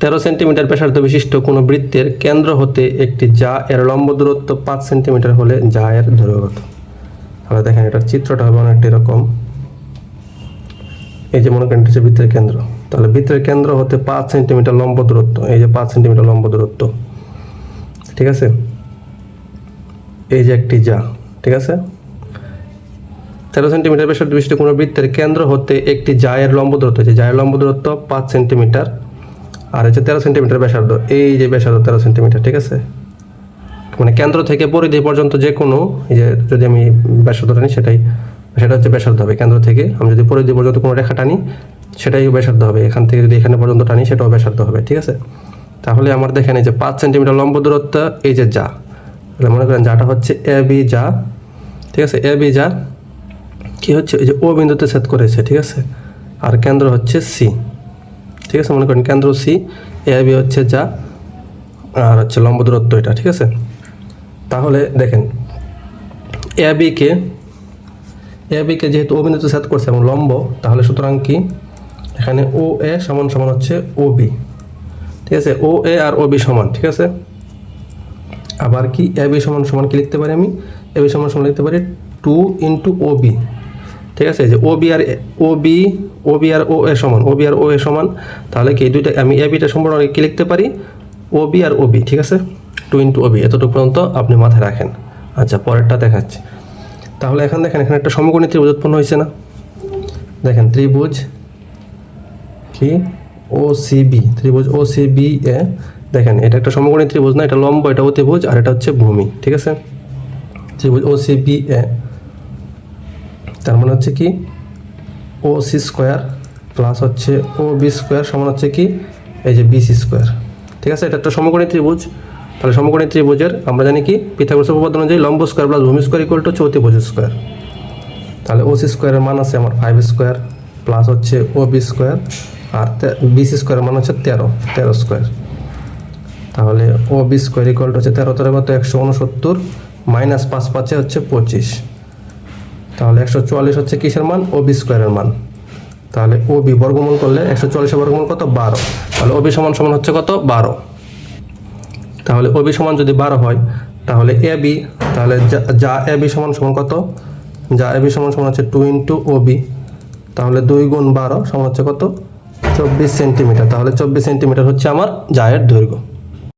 তেরো সেন্টিমিটার ব্যাসার্ধ বিশিষ্ট কোনো বৃত্তের কেন্দ্র হতে একটি যা এর লম্ব দূরত্ব পাঁচ সেন্টিমিটার হলে যা এর দৈর্ঘ্য কত তাহলে দেখেন এটার চিত্রটা হবে অনেকটা এরকম। এই যে মনে করেন এটা হচ্ছে বৃত্তের কেন্দ্র। তাহলে বৃত্তের কেন্দ্র হতে পাঁচ সেন্টিমিটার লম্ব দূরত্ব, এই যে পাঁচ সেন্টিমিটার লম্ব দূরত্ব। ঠিক আছে? এই যে একটি যা, ঠিক আছে? তেরো সেন্টিমিটার ব্যাসার্ধ বিশিষ্ট কোনো বৃত্তের কেন্দ্র হতে একটি জায়ের লম্ব দূরত্ব যে জায়ের লম্ব দূরত্ব পাঁচ সেন্টিমিটার আর হচ্ছে তেরো সেন্টিমিটার ব্যাসার্ধ, এই যে ব্যাসার্ধ তেরো সেন্টিমিটার, ঠিক আছে? মানে কেন্দ্র থেকে পরিধি পর্যন্ত যে কোনো যে যদি আমি ব্যাসার্ধ টানি সেটাই, সেটা হচ্ছে ব্যাসার্ধ হবে। কেন্দ্র থেকে আমি যদি পরিধি পর্যন্ত কোনো রেখা টানি সেটাই ব্যাসার্ধ হবে। এখান থেকে যদি এখানে পর্যন্ত টানি, সেটাও ব্যাসার্ধ হবে, ঠিক আছে? তাহলে আমার দেখেন এই যে পাঁচ সেন্টিমিটার লম্ব দূরত্ব, এই যে যা। তাহলে মনে করেন যাটা হচ্ছে এ, বি, যা, ঠিক আছে? এ, বি, যা, কি হচ্ছে? এই যে ও বিন্দুতে সেট করেছে, ঠিক আছে? আর কেন্দ্র হচ্ছে সি। ঠিক আছে, মনে করেন কেন্দ্র সি এ বি হচ্ছে যা, আর হচ্ছে লম্ব দূরত্ব এটা, ঠিক আছে? তাহলে দেখেন এ বিকে এ বিকে যেহেতু বিন্দুতে সেট করছে এবং লম্ব, তাহলে সুতরাং কি? এখানে ও এ সমান সমান হচ্ছে ও বি ঠিক আছে? ও এ আর ও বি সমান, ঠিক আছে? আবার কি? এ বি সমান সমান কি লিখতে পারি আমি? এ বি সমান সমান লিখতে পারি টু ইন্টু ও বি ঠিক আছে? যে ও বি আর ও বি ও বি আর ও এ সমান ও বি আর ও এ সমান, তাহলে কি এই দুইটা, আমি এ বিটা সম্পূর্ণ কি লিখতে পারি? ও বি আর ও বি ঠিক আছে? টু ইন্টু ও বি এতটুকু পর্যন্ত আপনি মাথায় রাখেন। আচ্ছা পরেরটা দেখাচ্ছি। তাহলে এখন দেখেন, এখানে একটা সমকোণী ত্রিভুজ উৎপন্ন হয়েছে না? দেখেন, ত্রিভুজ কি? ও সি বি ত্রিভুজ ও সি বি এ দেখেন, এটা একটা সমকোণী ত্রিভুজ না, এটা লম্ব, এটা অতিভুজ, আর এটা হচ্ছে ভূমি, ঠিক আছে? ত্রিভুজ ও সি বি এ তার মানে হচ্ছে কি ও সি স্কোয়ার প্লাস হচ্ছে ও বি স্কোয়ার সমান হচ্ছে কি এই যে বি সি স্কোয়ার ঠিক আছে? এটা একটা সমকোণী ত্রিভুজ। তাহলে সমকোণী ত্রিভুজের আমরা জানি কি? পিথাগোরাস উপপাদ্য অনুযায়ী লম্ব স্কোয়ার প্লাস ভূমি স্কোয়ার ইকুয়াল টু হচ্ছে অতিভুজ স্কোয়ার তাহলে ও সি স্কোয়ারের মান আছে আমার ফাইভ স্কোয়ার প্লাস হচ্ছে ও বি স্কোয়ার আর বি সি স্কোয়ারের মান হচ্ছে তেরো তেরো স্কোয়ার তাহলে O B square equal to হচ্ছে তেরো তেরো কত একশো উনসত্তর মাইনাস পাঁচ পাঁচে হচ্ছে পঁচিশ। তাহলে একশো চুয়াল্লিশ হচ্ছে কিসের মান? ও বি স্কোয়ারের মান। তাহলে ও বি বর্গমূল করলে একশো চুয়াল্লিশের বর্গমূল কত? বারো। তাহলে ও বি সমান সমান হচ্ছে কত? বারো। তাহলে ও বি সমান যদি বারো হয়, তাহলে এ বি তাহলে যা- এ বি সমান সমান কত? যা এ বি সমান সমান হচ্ছে টু ইন্টু ও বি তাহলে দুই গুণ বারো সমান হচ্ছে কত? চব্বিশ সেন্টিমিটার। তাহলে চব্বিশ সেন্টিমিটার হচ্ছে আমার জায়ের দৈর্ঘ্য।